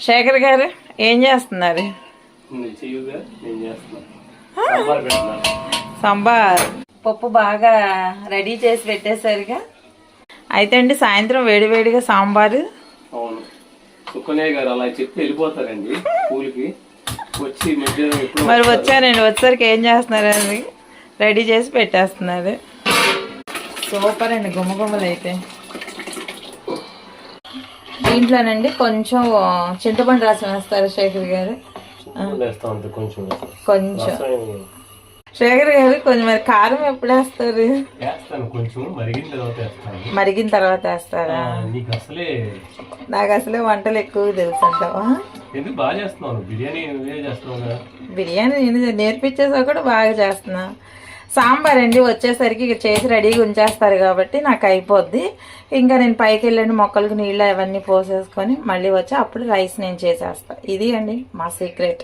శేఖర్ గారు ఏం చేస్తున్నారు? సాంబార్ పప్పు బాగా రెడీ చేసి పెట్టేసరిగా అయితే అండి సాయంత్రం వేడివేడిగా సాంబారు. అవును. సుక్కనయ్య గారు అలా చెప్పి వెళ్ళిపోతారండి స్కూల్కి. వచ్చి మరి వచ్చానండి వచ్చేసరికి ఏం చేస్తున్నారు రెడీ చేసి పెట్టేస్తున్నారు. సూపర్ అండి గుమ్మగుమ్మలు అయితే. దీంట్లోనండి కొంచెం చింతపండు రసం వేస్తారు శేఖర్ గారు. కొంచెం శేఖర్ గారు కొంచెం మరి కారం ఎప్పుడు వేస్తారు? కొంచెం మరిగిన తర్వాత వేస్తాను. మరిగిన తర్వాత వేస్తారా? నీకు అసలే నాకు అసలు వంటలు ఎక్కువ తెలుసు అంటావా? ఎందుకు బాగా చేస్తున్నావు? బిర్యానీ బిర్యానీ నేను నేర్పించేసా కూడా బాగా చేస్తున్నా సాంబార్ అండి వచ్చేసరికి ఇక చేసి రెడీగా ఉంచేస్తారు కాబట్టి నాకు అయిపోద్ది. ఇంకా నేను పైకి వెళ్ళండి మొక్కలకు నీళ్ళు అవన్నీ పోసేసుకొని మళ్ళీ వచ్చి అప్పుడు రైస్ నేను చేసేస్తాను ఇది అండి మా సీక్రెట్.